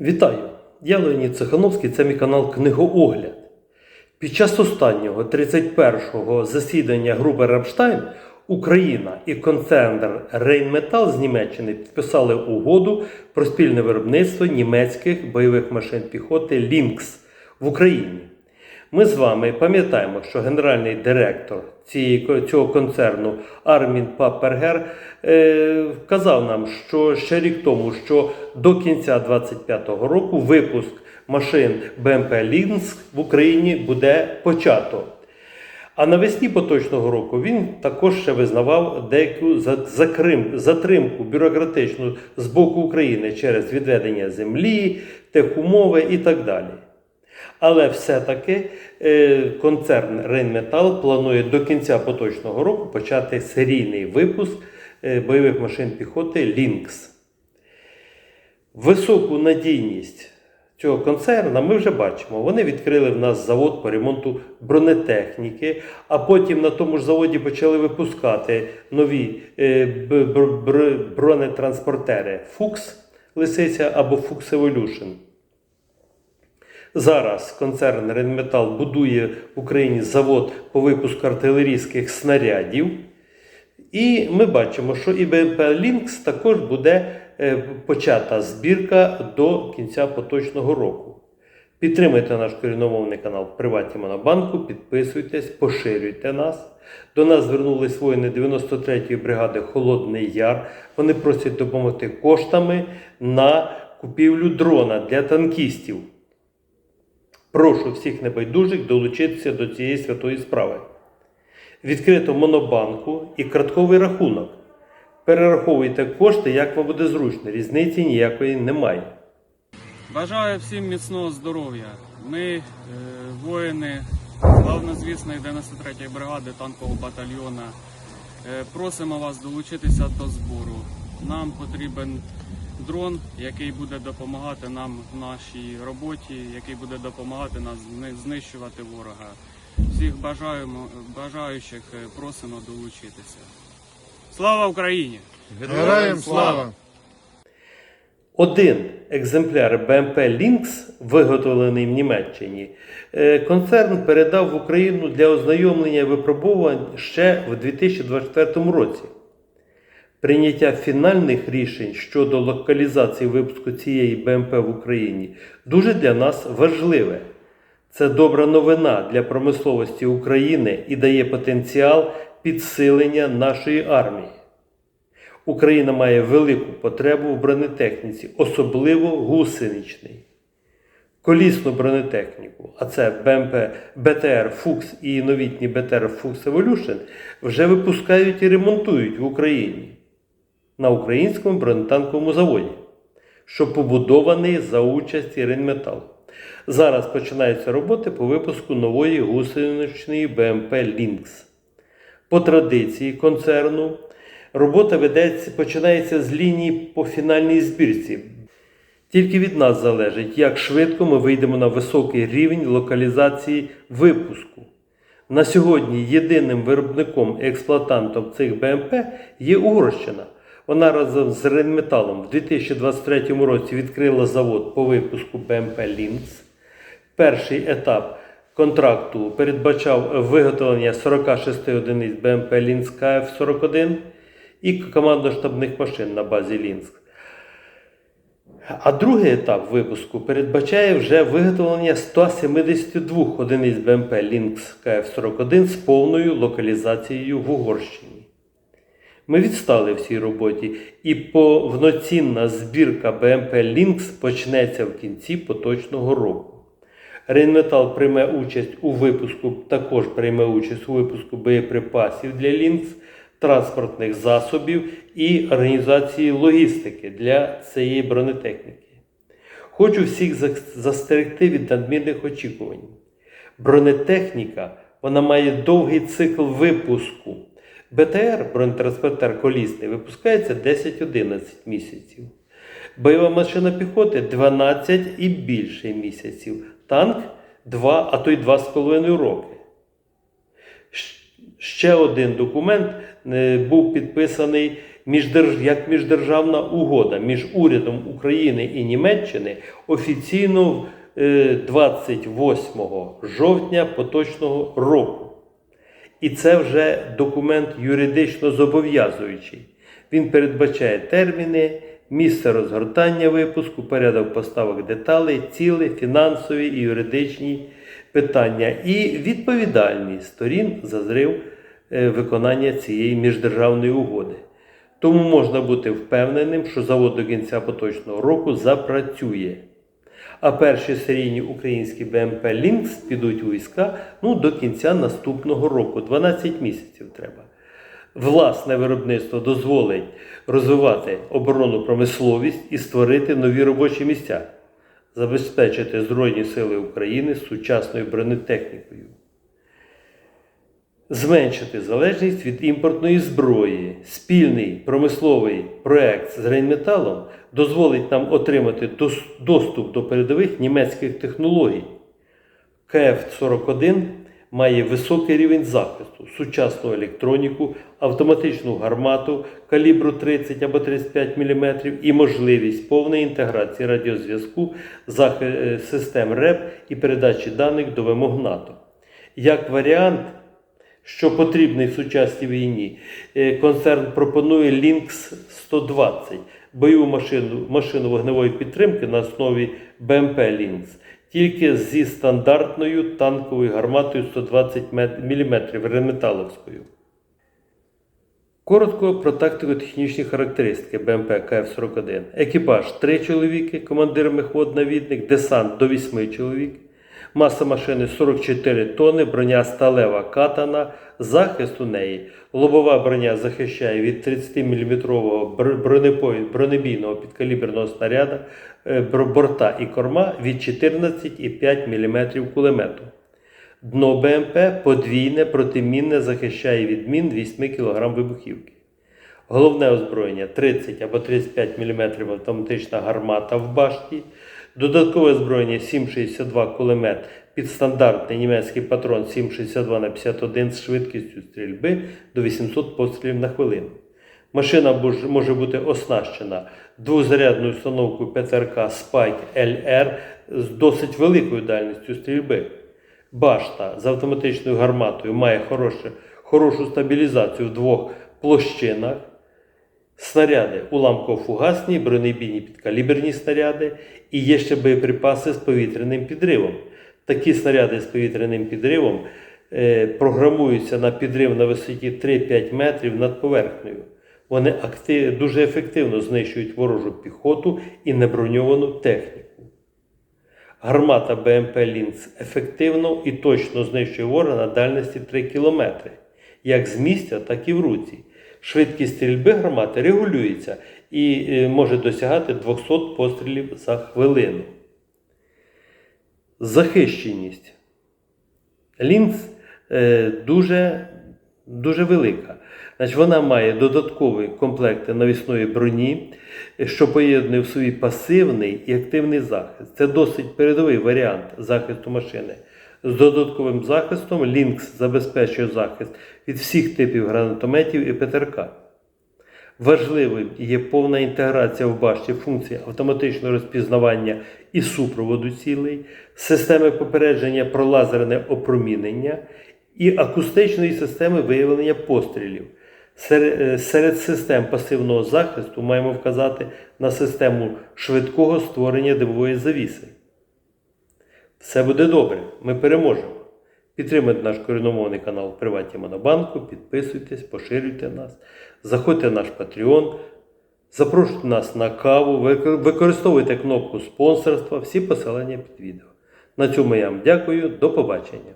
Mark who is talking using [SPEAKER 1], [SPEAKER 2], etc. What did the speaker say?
[SPEAKER 1] Вітаю! Я Леонід Цехановський, це мій канал Книгоогляд. Під час останнього 31-го засідання групи Рамштайн Україна і концерн Рейнметал з Німеччини підписали угоду про спільне виробництво німецьких бойових машин піхоти Лінкс в Україні. Ми з вами пам'ятаємо, що генеральний директор цього концерну Армін Папергер е, вказав нам, що ще рік тому, що до кінця 2025 року випуск машин БМП Лінкс в Україні буде почато. А навесні поточного року він також ще визнавав деяку затримку бюрократичну з боку України через відведення землі, техумови і так далі. Але все-таки е, концерн Рейнметал планує до кінця поточного року почати серійний випуск е, бойових машин піхоти Лінкс. Високу надійність цього концерна ми вже бачимо. Вони відкрили в нас завод по ремонту бронетехніки, а потім на тому ж заводі почали випускати нові е, бронетранспортери Fuchs Лисиця або Fuchs Evolution. Зараз концерн Ренметал будує в Україні завод по випуску артилерійських снарядів. І ми бачимо, що і БМП Лінкс також буде е, почата збірка до кінця поточного року. Підтримуйте наш корінномовний канал в Приваті Монобанку, підписуйтесь, поширюйте нас. До нас звернулись воїни 93-ї бригади Холодний Яр. Вони просять допомогти коштами на купівлю дрона для танкістів. Прошу всіх небайдужих долучитися до цієї святої справи. Відкрито монобанку і картковий рахунок. Перераховуйте кошти, як вам буде зручно. Різниці ніякої немає.
[SPEAKER 2] Бажаю всім міцного здоров'я. Ми, е, воїни славнозвісної 93-ї бригади танкового батальйона, е, просимо вас долучитися до збору. Нам потрібен дрон, який буде допомагати нам в нашій роботі, який буде допомагати нас знищувати ворога. Всіх бажаємо, бажаючих е, просимо долучитися. Слава Україні!
[SPEAKER 3] Героям слава!
[SPEAKER 1] Один екземпляр БМП Лінкс, виготовлений в Німеччині, е, концерн передав в Україну для ознайомлення і випробувань ще в 2024 році. Прийняття фінальних рішень щодо локалізації випуску цієї БМП в Україні дуже для нас важливе. Це добра новина для промисловості України і дає потенціал підсилення нашої армії. Україна має велику потребу в бронетехніці, особливо гусеничний. Колісну бронетехніку, а це БМП БТР Фукс і новітній БТР Фукс Evolution вже випускають і ремонтують в Україні на українському бронетанковому заводі, що побудований за участі Ринметал. Зараз починаються роботи по випуску нової гусеничної БМП Лінкс. По традиції концерну робота ведеться, починається з лінії по фінальній збірці. Тільки від нас залежить, як швидко ми вийдемо на високий рівень локалізації випуску. На сьогодні єдиним виробником і експлуатантом цих БМП є Угорщина. Вона разом з Ренметалом в 2023 році відкрила завод по випуску БМП Лінкс. Перший етап контракту передбачав виготовлення 46 одиниць БМП Лінкс КФ-41 і командно-штабних машин на базі Лінск. А другий етап випуску передбачає вже виготовлення 172 одиниць БМП Lynx КФ-41 з повною локалізацією в Угорщині. Ми відстали в цій роботі, і повноцінна збірка БМП Lynx почнеться в кінці поточного року. Рейнметал прийме участь у випуску, також прийме участь у випуску боєприпасів для Lynx, транспортних засобів і організації логістики для цієї бронетехніки. Хочу всіх зас- застерегти від надмірних очікувань. Бронетехніка вона має довгий цикл випуску. БТР, бронетранспортер колісний, випускається 10-11 місяців. Бойова машина піхоти 12 і більше місяців. Танк 2, а то й 2,5 роки. Ще один документ е, був підписаний як міждержавна угода між урядом України і Німеччини офіційно е, 28 жовтня поточного року. І це вже документ юридично зобов'язуючий. Він передбачає терміни, місце розгортання випуску, порядок поставок деталей, ціли, фінансові і юридичні питання і відповідальність сторін за зрив е, виконання цієї міждержавної угоди. Тому можна бути впевненим, що завод до кінця поточного року запрацює. А перші серійні українські БМП Лінкс підуть у війська ну, до кінця наступного року. 12 місяців треба. Власне виробництво дозволить розвивати оборонну промисловість і створити нові робочі місця, забезпечити Збройні Сили України сучасною бронетехнікою, зменшити залежність від імпортної зброї. Спільний промисловий проект з Рейнметалом дозволить нам отримати доступ до передових німецьких технологій. КФ-41 має високий рівень захисту, сучасну електроніку, автоматичну гармату калібру 30 або 35 мм і можливість повної інтеграції радіозв'язку, е, систем РЕП і передачі даних до вимог НАТО. Як варіант, що потрібний в сучасній війні, е, концерн пропонує Lynx 120 бойову машину, машину вогневої підтримки на основі БМП Lynx, тільки зі стандартною танковою гарматою 120 мм реметаловською. Коротко про тактико-технічні характеристики БМП КФ-41. Екіпаж 3 чоловіки, командир мехвод-навідник, десант до 8 чоловік. Маса машини 44 тонни, броня сталева катана, захист у неї. Лобова броня захищає від 30-мм бронебійного підкаліберного снаряда, е, борта і корма від 14,5 мм кулемету. Дно БМП подвійне протимінне захищає від мін 8 кг вибухівки. Головне озброєння 30 або 35 мм автоматична гармата в башті. Додаткове озброєння 7,62 кулемет під стандартний німецький патрон 7,62 на 51 з швидкістю стрільби до 800 пострілів на хвилину. Машина може бути оснащена двозарядною установкою ПТРК Spike LR з досить великою дальністю стрільби. Башта з автоматичною гарматою має хороше, хорошу стабілізацію в двох площинах. Снаряди уламково-фугасні, бронебійні підкаліберні снаряди і є ще боєприпаси з повітряним підривом. Такі снаряди з повітряним підривом е, програмуються на підрив на висоті 3-5 метрів над поверхнею. Вони актив, дуже ефективно знищують ворожу піхоту і неброньовану техніку. Гармата БМП Лінкс ефективно і точно знищує ворога на дальності 3 км, як з місця, так і в руці. Швидкість стрільби гармати регулюється і е, може досягати 200 пострілів за хвилину. Захищеність. Лінкс е, дуже, дуже велика. Значить, вона має додаткові комплекти навісної броні, що поєднує в собі пасивний і активний захист. Це досить передовий варіант захисту машини. З додатковим захистом Лінкс забезпечує захист від всіх типів гранатометів і ПТРК. Важливим є повна інтеграція в башті функцій автоматичного розпізнавання і супроводу цілей, системи попередження про лазерне опромінення і акустичної системи виявлення пострілів. Е, серед систем пасивного захисту маємо вказати на систему швидкого створення димової завіси. Все буде добре, ми переможемо. Підтримайте наш коріномовний канал в Приваті Монобанку, підписуйтесь, поширюйте нас, заходьте в наш Patreon, запрошуйте нас на каву, використовуйте кнопку спонсорства, всі посилання під відео. На цьому я вам дякую, до побачення.